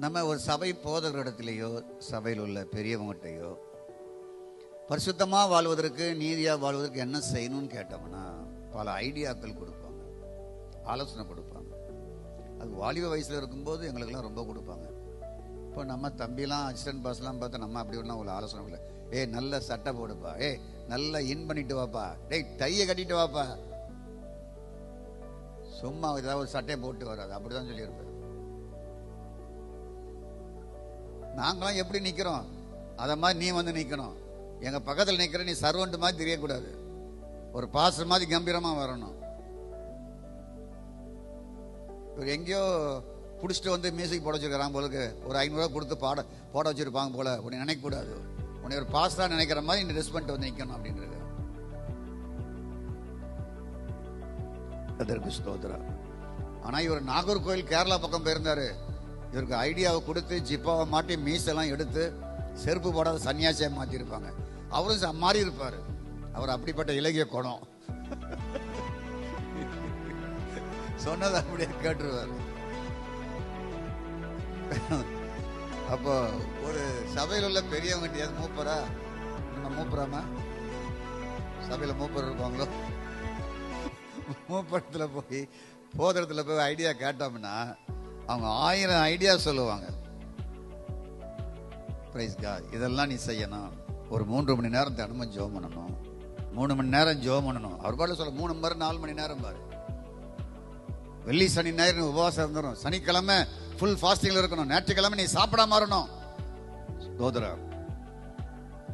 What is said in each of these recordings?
நம்ம ஒரு சபை போதகர் இடத்துலையோ சபையில் உள்ள பெரியவங்ககிட்டையோ பரிசுத்தமாக வாழ்வதற்கு நீதியாக வாழ்வதற்கு என்ன செய்யணும்னு கேட்டோம்னா பல ஐடியாக்கள் கொடுப்பாங்க. ஆலோசனை கொடுப்பாங்க. அது வாலிப வயசில் இருக்கும்போது எங்களுக்கெல்லாம் ரொம்ப கொடுப்பாங்க. இப்போ நம்ம தம்பிலாம் அசிஸ்டன்ட் பாஸ்லாம் பார்த்தா நம்ம அப்படி ஒன்றும் ஒரு ஆலோசனை இல்லை ஏய் நல்ல சட்டை போடுப்பா. ஏய் நல்லா இன் பண்ணிட்டு வாப்பா. டேய் டையை கட்டிட்டு வாப்பா. சும்மா ஏதாவது ஒரு சட்டையை போட்டு வராது. அப்படிதான் சொல்லியிருப்பேன். நாங்களாம் எப்படி நிற்கிறோம் அதை மாதிரி நீ வந்து நிற்கணும் எங்கள் பக்கத்தில் நிற்கிற நீ சர்வெண்ட் மாதிரி தெரியக்கூடாது. ஒரு பாஸ்டர் மாதிரி கம்பீரமாக வரணும். இவர் எங்கேயோ பிடிச்சிட்டு வந்து மியூசிக் போட வச்சிருக்கிறான் போலுக்கு. ஒரு ஐநூறுரூவா கொடுத்து பாட போட வச்சிருப்பாங்க போல. உன்னை நினைக்கக்கூடாது. உன்னை ஒரு பாஸ்டராக நினைக்கிற மாதிரி இந்த ட்ரெஸ் பண்ணிட்டு வந்து நிற்கணும் அப்படின்றது. அதற்கு ஸ்தோத்ரா ஆனால் இவர் நாகர்கோவில் கேரளா பக்கம் போயிருந்தாரு. இவருக்கு ஐடியாவை கொடுத்து ஜிப்பாவை மாட்டி மீசெல்லாம் எடுத்து செருப்பு போடாத சன்னியாசியாக மாற்றிருப்பாங்க அவரும் ச- மாறி இருப்பார். அவர் அப்படிப்பட்ட இலகிய குணம். சொன்னதை அப்படியே கேட்டுருவார். அப்போ ஒரு சபையில் உள்ள பெரியவங்க மூப்பரா? நம்ம மூப்பராமா? சபையில் மூப்பர் இருப்பாங்களோ? மூப்பரத்தில் போய் போதரத்துல போய் ஐடியா கேட்டோம்னா அவங்க ஆயிரம் ஐடியா சொல்லுவாங்க. பிரைஸ் இதெல்லாம் நீ செய்யணும். ஒரு மூன்று மணி நேரம் தினமும் ஜோம் பண்ணணும். மூணு மணி நேரம் ஜோம் பண்ணணும். அவர் பாட்டு சொல்ல மூணு மணி நேரம் நாலு மணி நேரம் பாரு. வெள்ளி சனி ஞாயிறு உபவாசம் இருந்துடும் சனிக்கிழமை ஃபுல் ஃபாஸ்டிங்ல இருக்கணும். ஞாயிற்றுக்கிழமை நீ சாப்பிட மாறணும். ஸ்தோத்திரம்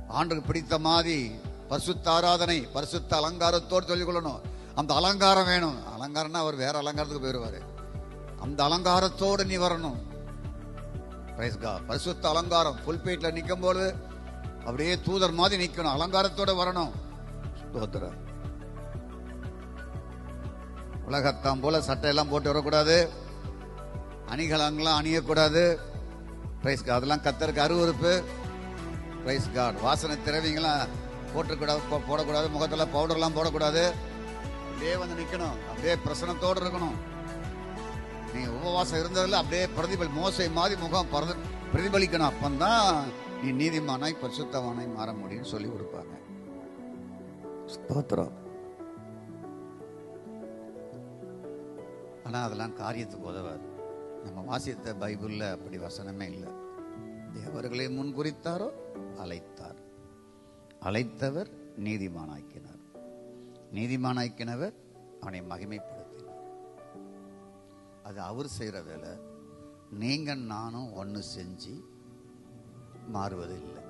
ஆண்டுக்கு பிடித்த மாதிரி பரிசுத்த ஆராதனை பரிசுத்த அலங்காரத்தோடு சொல்லிக் கொள்ளணும். அந்த அலங்காரம் வேணும். அலங்காரம்னா அவர் வேற அலங்காரத்துக்கு போயிடுவாரு அந்த அலங்காரத்தோடு நீ வரணும். பரிசுத்த அலங்காரம். புல் பேட்டில் நிற்கும் போது அப்படியே தூதர் மாதிரி நிற்கணும் அலங்காரத்தோட வரணும். ஸ்தோத்திரம். உலகத்தாம் போல சட்டையெல்லாம் போட்டு வரக்கூடாது. அணிகலங்களாம் அணியக்கூடாது. பிரைஸ் அதெல்லாம் கத்தருக்கு அருவருப்பு. பிரைஸ் கார்டு வாசனை திரவியங்களாம் போட்டுக்கூடாது. போடக்கூடாது. முகத்தில் பவுடர்லாம் போடக்கூடாது. அப்படியே வந்து நிற்கணும் அப்படியே பிரசனத்தோடு இருக்கணும். நீ உபவாசம் இருந்ததில் அப்படியே பிரதிபலி மோசை மாதிரி முகம் பிரதி- பிரதிபலிக்கணும். அப்பந்தான் நீ நீதிமானாய் பரிசுத்தவானாய் மாற முடியும்னு சொல்லி கொடுப்பாங்க. ஸ்தோத்திரம். ஆனால் அதெல்லாம் காரியத்துக்கு உதவாது. நம்ம வாசித்த பைபிளில் அப்படி வசனமே இல்லை. தேவர்களை முன்குறித்தாரோ அழைத்தார். அழைத்தவர் நீதிமானாக்கினார். நீதிமானாக்கினவர் அவனை மகிமைப்படுத்தினார். அது அவர் செய்கிற வேலை. நீங்கள் நானும் ஒன்று செஞ்சு மாறுவது இல்லை.